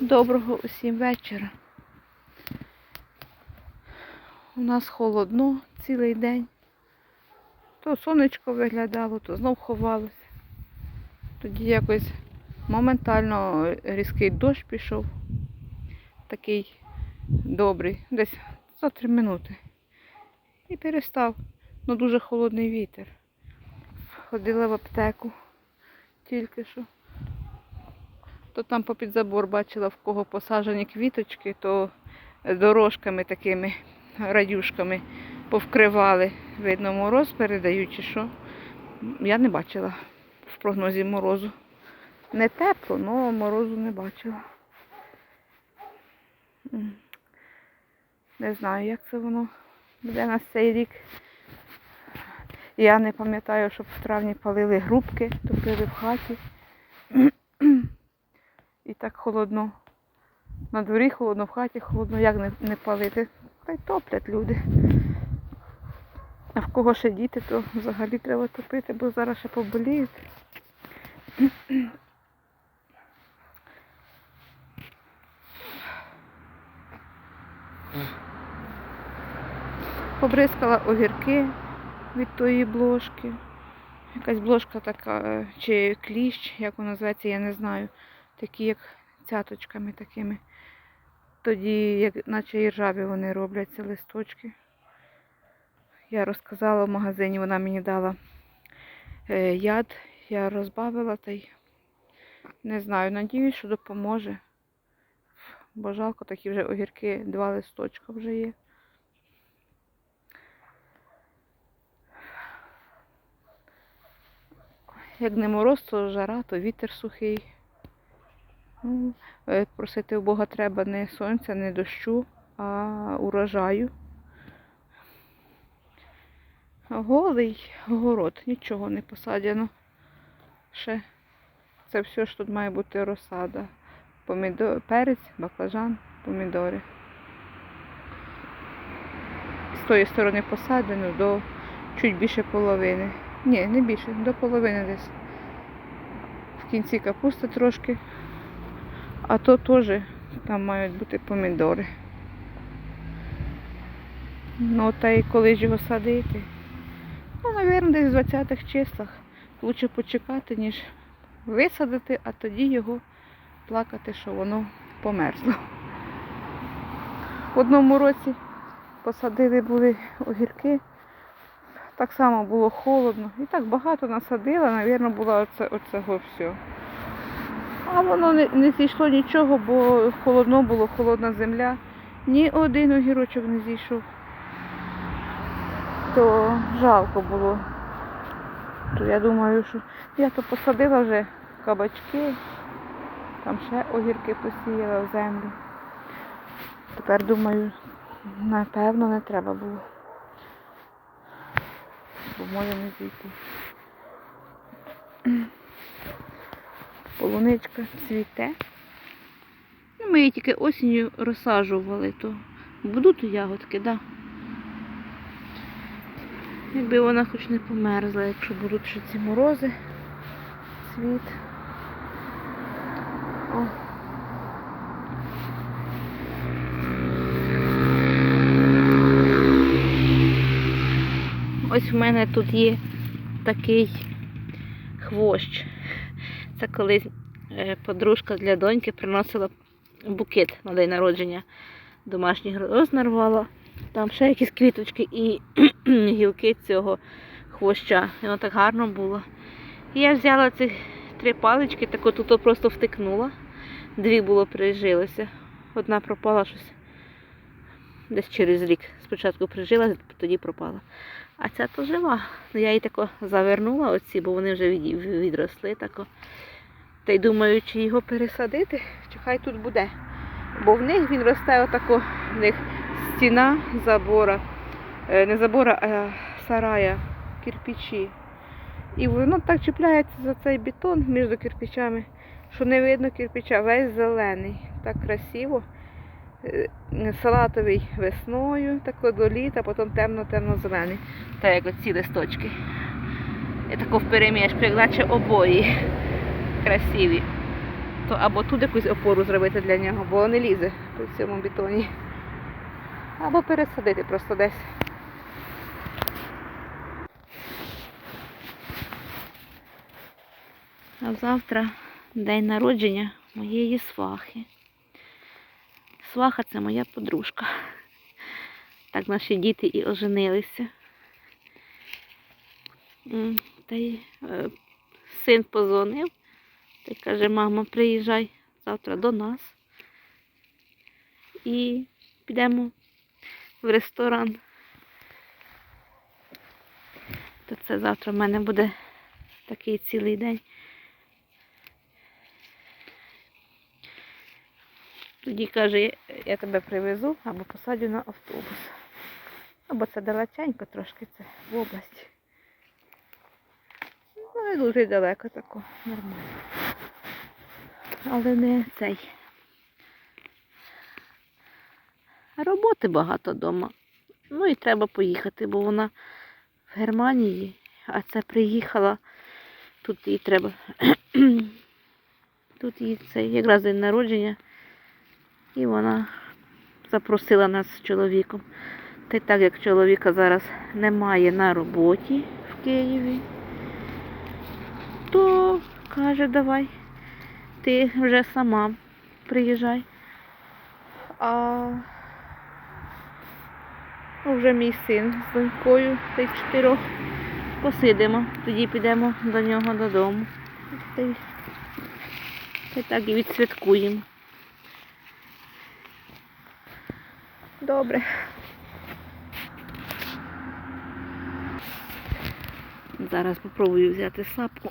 Доброго усім вечора. У нас холодно цілий день. То сонечко виглядало, то знов ховалося. Тоді якось моментально різкий дощ пішов. Такий добрий, десь за три минути. І перестав. Ну дуже холодний вітер. Ходила в аптеку тільки що то там попід забор бачила, в кого посаджені квіточки, то дорожками такими радюшками повкривали. Видно, мороз передають чи що. Я не бачила в прогнозі морозу. Не тепло, але морозу не бачила. Не знаю, як це воно буде на цей рік. Я не пам'ятаю, щоб в травні палили грубки, топили в хаті. І так холодно. На дворі холодно, в хаті холодно, як не, не палити. Та й топлять люди. А в кого ще діти, то взагалі треба топити, бо зараз ще поболіють. Побризкала огірки від тої бложки. Якась бложка така, е, чи кліщ, як вона називається, я не знаю. Такі як цяточками такими. Тоді, як наче і ржаві вони робляться листочки. Я розказала в магазині, вона мені дала е, яд, я розбавила та й не знаю, надіюсь, що допоможе. Бо жалко, такі вже огірки, два листочка вже є. Як не мороз, то жара, то вітер сухий. Ну, е, просити у Бога треба не сонця, не дощу, а урожаю. Голий город, нічого не посадено. Ще це все ж тут має бути розсада. Помідор, перець, баклажан, помідори. З тої сторони посадено до чуть більше половини. Ні, не більше, до половини десь. В кінці капуста трошки. А то теж там мають бути помідори. Ну, та й коли ж його садити? Ну, мабуть, десь в 20-х числах. Лучше почекати, ніж висадити, а тоді його плакати, що воно померзло. В одному році посадили були огірки. Так само було холодно. І так багато насадила, мабуть, було оце, оцього все. А воно не, не зійшло нічого, бо холодно було, холодна земля. Ні один огірочок не зійшов. То жалко було. То я думаю, що я то посадила вже кабачки, там ще огірки посіяла в землю. Тепер думаю, напевно не треба було. Бо може не зійти. Полуничка цвіте. Ну, Ми її тільки осінню розсаджували, то будуть ягодки, да. Якби вона хоч не померзла, якщо будуть ще ці морози, цвіт. О. Ось в мене тут є такий хвощ. Це колись подружка для доньки приносила букет на день народження. Домашніх роз нарвала. Там ще якісь квіточки і гілки цього хвоща. І воно так гарно було. І я взяла ці три палички, так отут просто втикнула. Дві було прижилося. Одна пропала щось. Десь через рік. Спочатку прижилася, тоді пропала. А ця то жива. Ну, Я її тако завернула оці, бо вони вже відросли тако. Та й думаю, чи його пересадити, чи хай тут буде. Бо в них він росте отако, в них стіна забора, е, не забора, а сарая, кирпичі. І воно так чіпляється за цей бетон між кирпичами, що не видно кирпича, весь зелений. Так красиво. Е, Салатовий весною, тако до літа, потім темно-темно-зелений. Так як оці листочки. І тако вперемішку, як наче обої красиві. то або тут якусь опору зробити для нього, бо не лізе по цьому бетоні. Або пересадити просто десь. А завтра день народження моєї свахи. Сваха це моя подружка. Так наші діти і оженилися. Та й е, син позвонив й каже, мама, приїжджай завтра до нас. І підемо в ресторан. То це завтра в мене буде такий цілий день. Тоді каже, «Я- тебе привезу або посадю на автобус. Або це далеченько трошки це в область. Ну, не дуже далеко тако, нормально. Але не цей. Роботи багато вдома. Ну і треба поїхати, бо вона в Германії, а це приїхала. Тут їй треба. Тут їй це якраз день народження. І вона запросила нас з чоловіком. Та й так як чоловіка зараз немає на роботі в Києві, то каже, давай, ти вже сама приїжджай. А вже мій син з донькою й чотирьох посидимо, тоді підемо до нього додому. Й так і відсвяткуємо. Добре. Зараз спробую взяти сапку,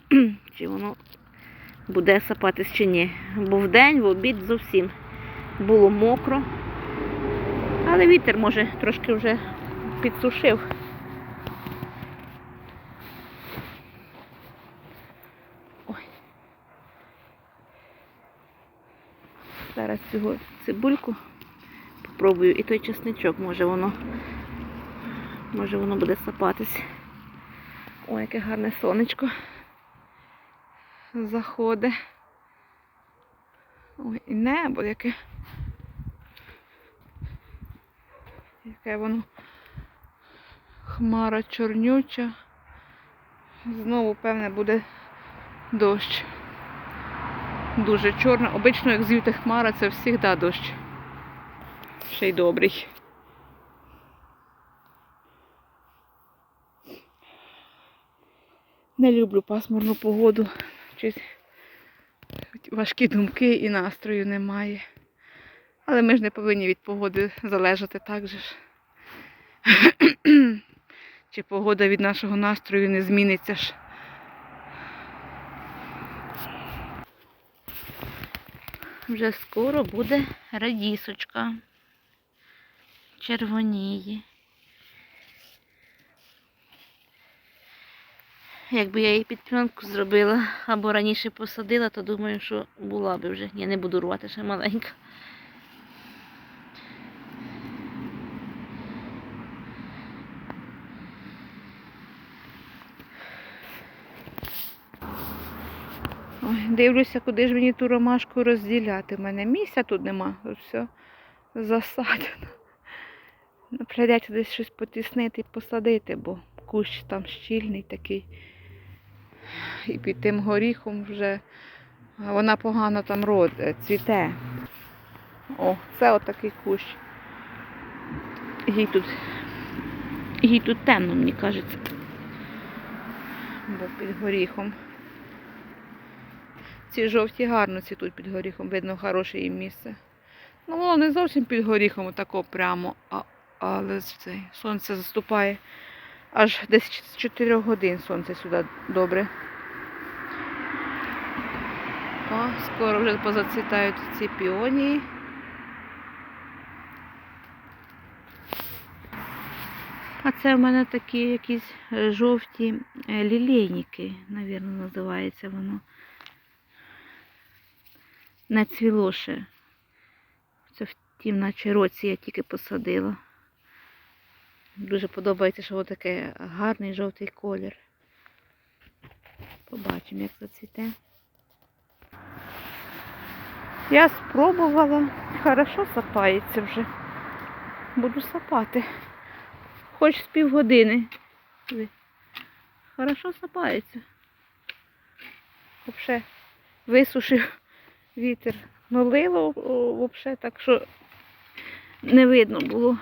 чи воно буде сапатись чи ні. Бо вдень, в обід зовсім було мокро. Але вітер, може, трошки вже підсушив. Ой. Зараз цього цибульку попробую і той чесничок, може воно, може воно буде сапатись. Ой, яке гарне сонечко заходить. Ой, і небо яке. Яке воно хмара чорнюча. Знову, певне, буде дощ. Дуже чорна. Обично, як звідти хмара, це завжди дощ. Ще й добрий. Не люблю пасмурну погоду. Щось важкі думки і настрою немає. Але ми ж не повинні від погоди залежати так же ж. Чи погода від нашого настрою не зміниться ж. Вже скоро буде радісочка. Червоніє. Якби я її під пленку зробила або раніше посадила, то думаю, що була би вже. Я не буду рвати ще маленька. Ой, дивлюся, куди ж мені ту ромашку розділяти. У мене місця тут нема. Все засадено. Ну, Прийдеться десь щось потіснити і посадити, бо кущ там щільний такий. І під тим горіхом вже вона погано там род, е, цвіте. О, це отакий кущ. Їй тут, їй тут темно, мені кажеться. Бо під горіхом. Ці жовті гарно цвітуть під горіхом, видно, хороше їм місце. Ну, воно не зовсім під горіхом, тако прямо, а, але це, сонце заступає аж десь з 4 годин сонце сюди добре. О, скоро вже позацвітають ці піонії. А це в мене такі якісь е, жовті е, лілейники, навірно, називається воно. Не цвіло ще. Це в тім, наче році я тільки посадила. Дуже подобається, що таке гарний жовтий колір. Побачимо, як зацвіте. Я спробувала. Хорошо сапається вже. Буду сапати. Хоч з півгодини. Хорошо сапається. Взагалі висушив вітер. Налило взагалі так, що не видно було.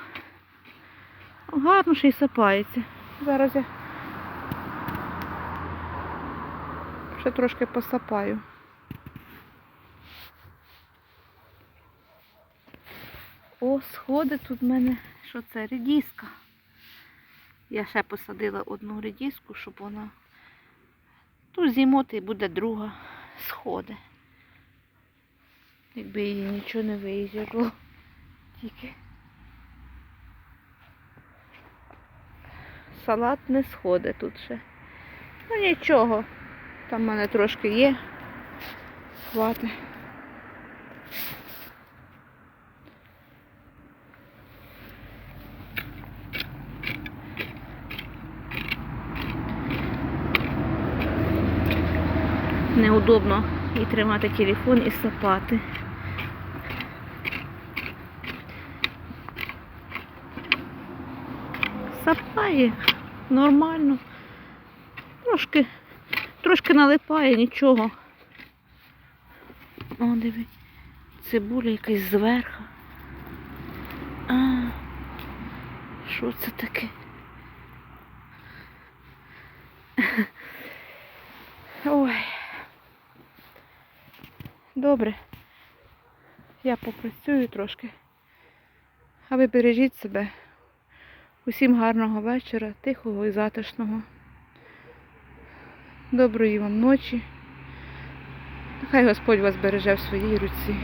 Гарно ще й сапається. Зараз я ще трошки посапаю. О, сходи тут в мене, що це, редіска. Я ще посадила одну редіску, щоб вона тут зімоти буде друга сходи. Якби її нічого не виїжджало. Тільки. Салат не сходить тут ще. Ну нічого. Там в мене трошки є. Хватить. Неудобно і тримати телефон і сапати. Сапає нормально. Трошки, трошки налипає, нічого. О, диви, цибуля якась зверху. А, що це таке? Ой. Добре. Я попрацюю трошки. А ви бережіть себе. Усім гарного вечора, тихого і затишного. Доброї вам ночі. Нехай Господь вас береже в своїй руці.